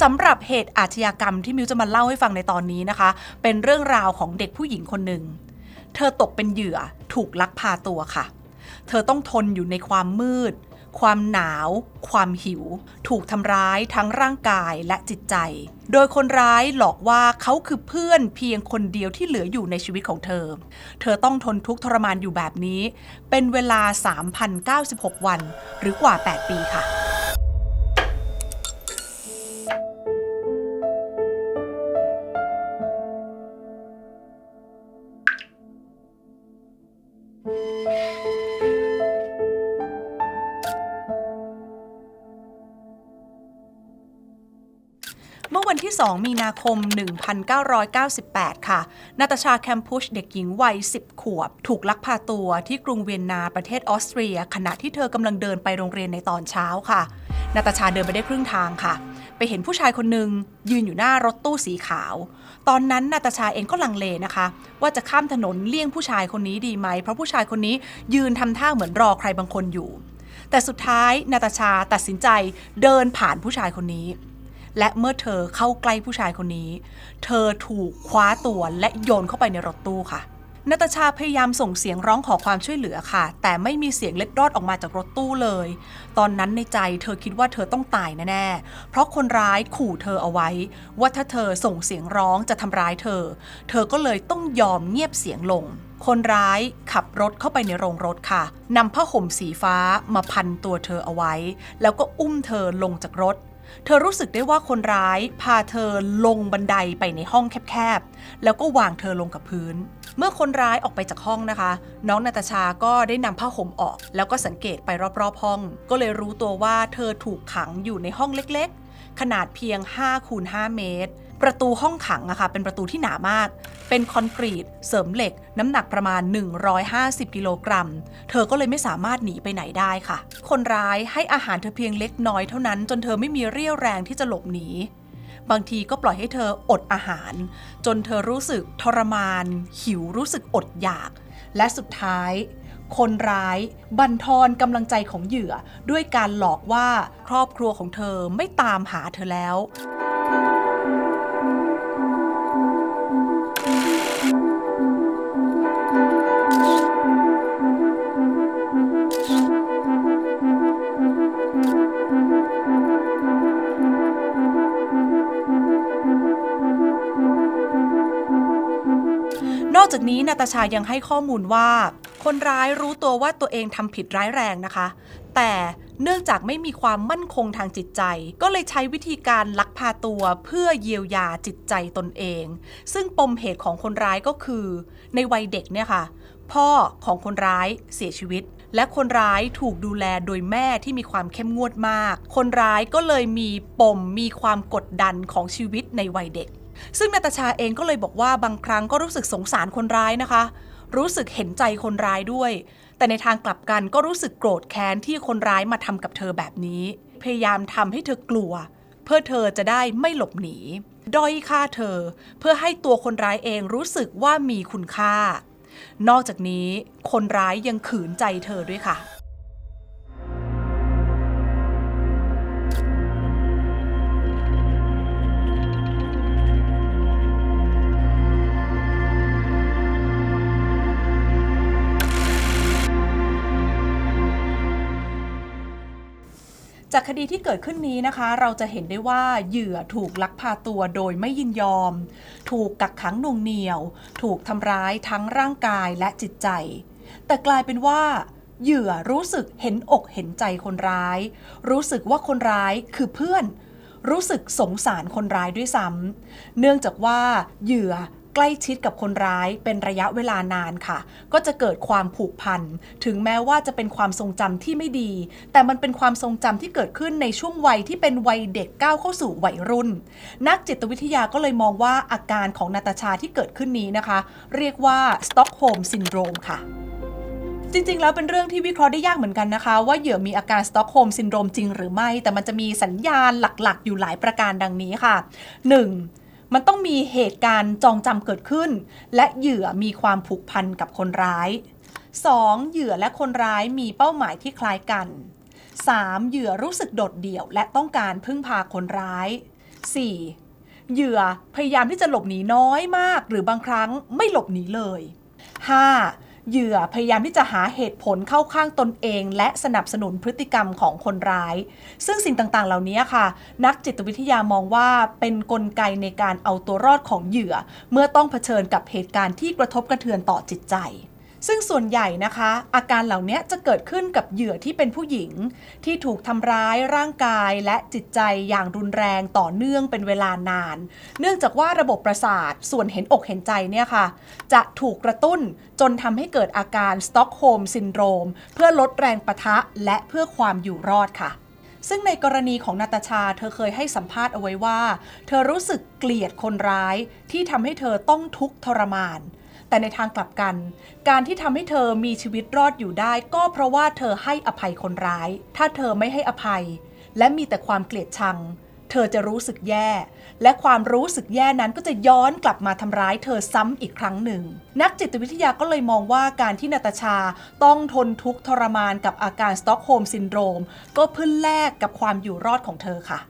สำหรับเหตุอาชญากรรมที่มิวจะมาเล่าให้ฟังในตอนนี้นะคะ เป็นเรื่องราวของเด็กผู้หญิงคนหนึ่ง เธอตกเป็นเหยื่อถูกลักพาตัวค่ะ เธอต้องทนอยู่ในความมืด ความหนาว ความหิว ถูกทำร้ายทั้งร่างกายและจิตใจ โดยคนร้ายหลอกว่าเขาคือเพื่อนเพียงคนเดียวที่เหลืออยู่ในชีวิตของเธอ เธอต้องทนทุกข์ทรมานอยู่แบบนี้ เป็นเวลา 3,096 วัน หรือกว่า 8 ปีค่ะ เมื่อวันที่ 2 มีนาคม 1998 ค่ะ นาตาชาแคมพุชเด็กหญิงวัย 10 ขวบ ถูกลักพาตัวที่กรุงเวียนนาประเทศออสเตรีย ขณะที่เธอกำลังเดินไปโรงเรียนในตอนเช้าค่ะ นาตาชาเดินไปได้ครึ่งทางค่ะ ไปเห็นผู้ชายคนหนึ่งยืนอยู่หน้ารถตู้สีขาว ตอนนั้นนาตาชาเองก็ลังเลนะคะ ว่าจะข้ามถนนเลี่ยงผู้ชายคนนี้ดีไหม เพราะผู้ชายคนนี้ยืนทำท่าเหมือนรอใครบางคนอยู่แต่สุดท้ายนาตาชาตัดสินใจเดินผ่านผู้ชายคนนี้ และเมื่อเธอเข้าใกล้ผู้ชายคนนี้ เธอถูกคว้าตัวและโยนเข้าไปในรถตู้ค่ะนาตาชาพยายามส่งเสียงร้องขอความช่วยเหลือค่ะ แต่ไม่มีเสียงเล็ดรอดออกมาจากรถตู้เลย ตอนนั้นในใจเธอคิดว่าเธอต้องตายแน่ๆ เพราะคนร้ายขู่เธอเอาไว้ ว่าถ้าเธอส่งเสียงร้องจะทำร้ายเธอ เธอก็เลยต้องยอมเงียบเสียงลง คนร้ายขับรถเข้าไปในโรงรถค่ะนำผ้าห่มสีฟ้ามาพันตัวเธอเอาไว้ แล้วก็อุ้มเธอลงจากรถ เธอรู้สึกได้ว่าคนร้ายพาเธอลงบันไดไปในห้องแคบๆ แล้วก็วางเธอลงกับพื้น เมื่อคนร้ายออกไปจากห้องนะคะ น้องนาตาชาก็ได้นำผ้าห่มออก แล้วก็สังเกตไปรอบๆห้อง ก็เลยรู้ตัวว่าเธอถูกขังอยู่ในห้องเล็กๆ ขนาดเพียง5คูณ5เมตร ประตูห้องขังอะค่ะเป็นประตูที่หนามาก เป็นคอนกรีต เสริมเหล็ก น้ำหนักประมาณ 150 กิโลกรัม เธอก็เลยไม่สามารถหนีไปไหนได้ค่ะ คนร้ายให้อาหารเธอเพียงเล็กน้อยเท่านั้น จนเธอไม่มีเรี่ยวแรงที่จะหลบหนีบางทีก็ปล่อยให้เธออดอาหาร จนเธอรู้สึกทรมาน หิวรู้สึกอดอยาก และสุดท้าย คนร้าย บั่นทอนกำลังใจของเหยื่อ ด้วยการหลอกว่าครอบครัวของเธอไม่ตามหาเธอแล้ว อกจากนี้นาตาชายังให้ข้อมูลว่า คนร้ายรู้ตัวว่าตัวเองทำผิดร้ายแรงนะคะ แต่เนื่องจากไม่มีความมั่นคงทางจิตใจ ก็เลยใช้วิธีการลักพาตัวเพื่อเยียวยาจิตใจตนเอง ซึ่งปมเหตุของคนร้ายก็คือ ในวัยเด็กเนี่ยค่ะ พ่อของคนร้ายเสียชีวิต และคนร้ายถูกดูแลโดยแม่ที่มีความเข้มงวดมาก คนร้ายก็เลยมีปมมีความกดดันของชีวิตในวัยเด็ก ซึ่งนาตาชาเองก็เลยบอกว่าบางครั้งก็รู้สึกสงสารคนร้ายนะคะ รู้สึกเห็นใจคนร้ายด้วย แต่ในทางกลับกันก็รู้สึกโกรธแค้นที่คนร้ายมาทำกับเธอแบบนี้ พยายามทำให้เธอกลัว เพื่อเธอจะได้ไม่หลบหนีด้อยค่าเธอ เพื่อให้ตัวคนร้ายเองรู้สึกว่ามีคุณค่า นอกจากนี้คนร้ายยังขืนใจเธอด้วยค่ะ จากคดีที่เกิดขึ้นนี้นะคะ เราจะเห็นได้ว่าเหยื่อถูกลักพาตัวโดยไม่ยินยอม ถูกกักขังหน่วงเหนี่ยว ถูกทำร้ายทั้งร่างกายและจิตใจ แต่กลายเป็นว่าเหยื่อรู้สึกเห็นอกเห็นใจคนร้าย รู้สึกว่าคนร้ายคือเพื่อน รู้สึกสงสารคนร้ายด้วยซ้ำเนื่องจากว่าเหยื่อ ใกล้ชิดกับคนร้ายเป็นระยะเวลานานค่ะ ก็จะเกิดความผูกพัน ถึงแม้ว่าจะเป็นความทรงจำที่ไม่ดี แต่มันเป็นความทรงจำที่เกิดขึ้นในช่วงวัยที่เป็นวัยเด็กก้าวเข้าสู่วัยรุ่น นักจิตวิทยาก็เลยมองว่าอาการของนาตาชาที่เกิดขึ้นนี้นะคะ เรียกว่าสต็อกโฮมซินโดรมค่ะจริงๆ แล้วเป็นเรื่องที่วิเคราะห์ได้ยากเหมือนกันนะคะ ว่าเหยื่อมีอาการสต็อกโฮมซินโดรมจริงหรือไม่ แต่มันจะมีสัญญาณหลักๆ อยู่หลายประการดังนี้ค่ะ 1. มันต้องมีเหตุการณ์จองจำเกิดขึ้น และเหยื่อมีความผูกพันกับคนร้าย 2. เหยื่อและคนร้ายมีเป้าหมายที่คล้ายกัน 3. เหยื่อรู้สึกโดดเดี่ยว และต้องการพึ่งพาคนร้าย 4. เหยื่อพยายามที่จะหลบหนีน้อยมาก หรือบางครั้งไม่หลบหนีเลย 5. เหยื่อพยายามที่จะหาเหตุผลเข้าข้างตนเอง และสนับสนุนพฤติกรรมของคนร้าย ซึ่งสิ่งต่างๆ เหล่านี้ค่ะ นักจิตวิทยามองว่าเป็นนกลไกในการเอาตัวรอดของเหยื่อ เมื่อต้องเผชิญกับเหตุการณ์ที่กระทบกระเทือนต่อจิตใจ ซึ่งส่วนใหญ่นะคะ อาการเหล่านี้จะเกิดขึ้นกับเหยื่อที่เป็นผู้หญิง ที่ถูกทำร้ายร่างกายและจิตใจอย่างรุนแรงต่อเนื่องเป็นเวลานาน เนื่องจากว่าระบบประสาทส่วนเห็นอกเห็นใจเนี่ยค่ะ จะถูกกระตุ้นจนทำให้เกิดอาการสต็อกโฮมซินโดรม เพื่อลดแรงปะทะและเพื่อความอยู่รอดค่ะซึ่งในกรณีของนาตาชาเธอเคยให้สัมภาษณ์เอาไว้ว่า เธอรู้สึกเกลียดคนร้ายที่ทำให้เธอต้องทุกข์ทรมาน แต่ในทางกลับกัน การที่ทำให้เธอมีชีวิตรอดอยู่ได้ ก็เพราะว่าเธอให้อภัยคนร้าย ถ้าเธอไม่ให้อภัย และมีแต่ความเกลียดชัง เธอจะรู้สึกแย่ และความรู้สึกแย่นั้นก็จะย้อนกลับมาทำร้ายเธอซ้ำอีกครั้งหนึ่ง นักจิตวิทยาก็เลยมองว่าการที่นาตาชาต้องทนทุกข์ทรมานกับอาการสต็อกโฮล์มซินโดรม ก็เพื่อแลกกับความอยู่รอดของเธอค่ะ